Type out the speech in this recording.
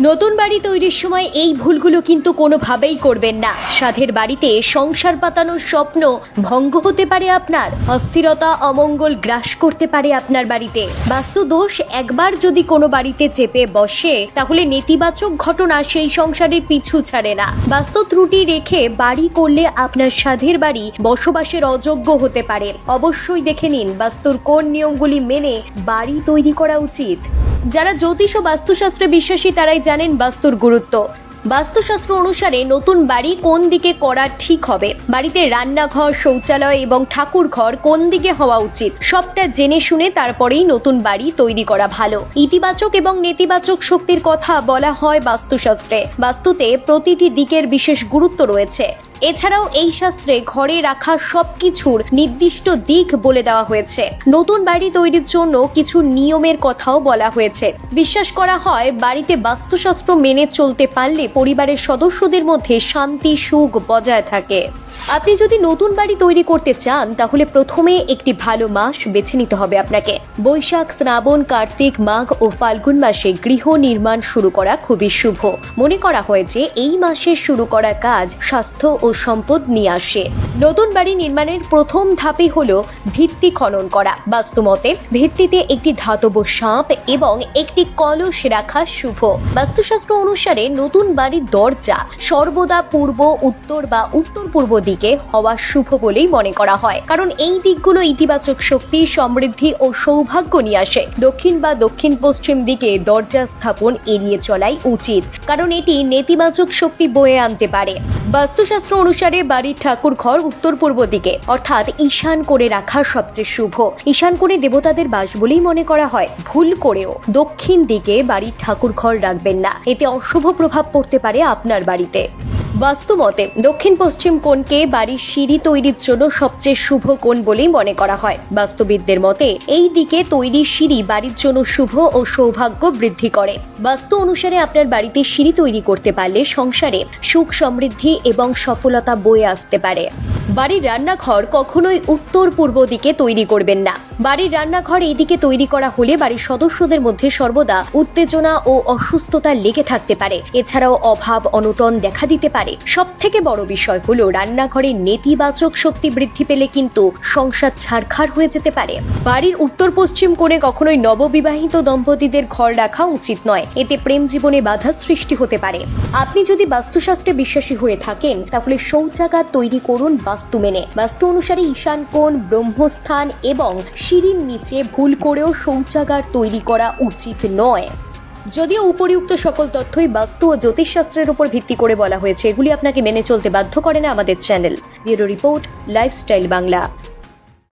নতুন বাড়ি তৈরির সময় এই ভুলগুলো কিন্তু কোনোভাবেই করবেন না। সাধের বাড়িতে সংসার পাতানোর স্বপ্ন ভঙ্গ হতে পারে আপনার, অস্থিরতা, অমঙ্গল গ্রাস করতে পারে আপনার বাড়িতে। বাস্তু দোষ একবার যদি কোনো বাড়িতে চেপে বসে, তাহলে নেতিবাচক ঘটনা সেই সংসারের পিছু ছাড়ে না। বাস্তু ত্রুটি রেখে বাড়ি করলে আপনার সাধের বাড়ি বসবাসের অযোগ্য হতে পারে। অবশ্যই দেখে নিন বাস্তুর কোন নিয়মগুলি মেনে বাড়ি তৈরি করা উচিত। যারা জ্যোতিষ ও বাস্তুশাস্ত্রে বিশ্বাসী তারাই জানেন বাস্তুর গুরুত্ব। বাস্তুশাস্ত্র অনুসারে নতুন বাড়ি কোন দিকে করা ঠিক হবে? বাড়িতে রান্নাঘর, শৌচালয় এবং ঠাকুর ঘর কোন দিকে হওয়া উচিত? সবটা জেনে শুনে তারপরেই নতুন বাড়ি তৈরি করা ভালো। ইতিবাচক এবং নেতিবাচক শক্তির কথা বলা হয় বাস্তুশাস্ত্রে। বাস্তুতে প্রতিটি দিকের বিশেষ গুরুত্ব রয়েছে। এছাড়াও এই শাস্ত্রে ঘরে রাখা সবকিছুর নির্দিষ্ট দিক বলে দেওয়া হয়েছে। নতুন বাড়ি তৈরির জন্য কিছু নিয়মের কথাও বলা হয়েছে। বিশ্বাস করা হয়, বাড়িতে বাস্তুশাস্ত্র মেনে চলতে পারলে পরিবারের সদস্যদের মধ্যে শান্তি, সুখ বজায় থাকে। আপনি যদি নতুন বাড়ি তৈরি করতে চান, তাহলে প্রথমে একটি ভালো মাস বেছে নিতে হবে আপনাকে। বৈশাখ, শ্রাবণ, কার্তিক, মাঘ ও ফাল্গুন মাসে গৃহ নির্মাণ শুরু করা খুবই শুভ। মনে করা হয় যে এই মাসে শুরু করা কাজ স্বাস্থ্য ও সম্পদ নিয়ে আসে। নতুন বাড়ি নির্মাণের প্রথম ধাপই হল ভিত্তি খনন করা। বাস্তুমতে, ভিত্তিতে একটি ধাতব সাপ এবং একটি কলস রাখা শুভ। বাস্তুশাস্ত্র অনুসারে নতুন বাড়ির দরজা সর্বদা পূর্ব, উত্তর বা উত্তর পূর্ব দিকে হওয়া শুভ বলেই মনে করা হয়। কারণ এই দিকগুলো ইতিবাচক শক্তি, সমৃদ্ধি ও সৌভাগ্য নিয়ে আসে। দক্ষিণ বা দক্ষিণ পশ্চিম দিকে দরজা স্থাপন এড়িয়ে চলাই উচিত, কারণ এটি নেতিবাচক শক্তি বয়ে আনতে পারে। বাস্তুশাস্ত্র অনুসারে বাড়ির ঠাকুর ঘর উত্তর পূর্ব দিকে, অর্থাৎ ঈশান করে রাখা সবচেয়ে শুভ। ঈশান করে দেবতাদের বাস বলেই মনে করা হয়, ভুল করেও দক্ষিণ দিকে বাড়ির ঠাকুর ঘর রাখবেন না। এতে অশুভ প্রভাব পড়তে পারে আপনার বাড়িতে। বাস্তুমতে, দক্ষিণ পশ্চিম কোণকে বাড়ির সিঁড়ি তৈরির জন্য সবচেয়ে শুভ কোণ বলেই মনে করা হয়। বাস্তুবিদদের মতে, এই দিকে তৈরি সিঁড়ি বাড়ির জন্য শুভ ও সৌভাগ্য বৃদ্ধি করে। বাস্তু অনুসারে আপনার বাড়িতে সিঁড়ি তৈরি করতে পারলে সংসারে সুখ সমৃদ্ধি এবং সফলতা বয়ে আসতে পারে। বাড়ির রান্নাঘর কখনোই উত্তর পূর্ব দিকে তৈরি করবেন না। বাড়ির রান্নাঘর এইদিকে তৈরি করা হলে বাড়ির সদস্যদের মধ্যে সর্বদা উত্তেজনা ও অসুস্থতা লেগে থাকতে পারে। এছাড়াও অভাব, অনটন দেখা দিতে পারে। সব থেকে বড় বিষয় হলো রান্নাঘরে নেতিবাচক শক্তি বৃদ্ধি পেলে কিন্তু সংসার ছাড়খাড় হয়ে যেতে পারে। বাড়ির উত্তর পশ্চিম কোণে কখনোই নববিবাহিত দম্পতিদের ঘর রাখা উচিত নয়। এতে প্রেম জীবনে বাধা সৃষ্টি হতে পারে। আপনি যদি বাস্তুশাস্ত্রে বিশ্বাসী হয়ে থাকেন, তাহলে শৌচাগার তৈরি করুন বাস্তু মেনে। বাস্তু অনুসারে ঈশান কোণ, ব্রহ্মস্থান এবং সিঁড়ির নিচে ভুল করেও শৌচাগার তৈরি করা উচিত নয়। যদিও উপরিউক্ত সকল তথ্যই বাস্তু ও জ্যোতিষশাস্ত্রের উপর ভিত্তি করে বলা হয়েছে। এগুলি আপনাকে মেনে চলতে বাধ্য করে না আমাদের channel. Bureau report, lifestyle Bangla.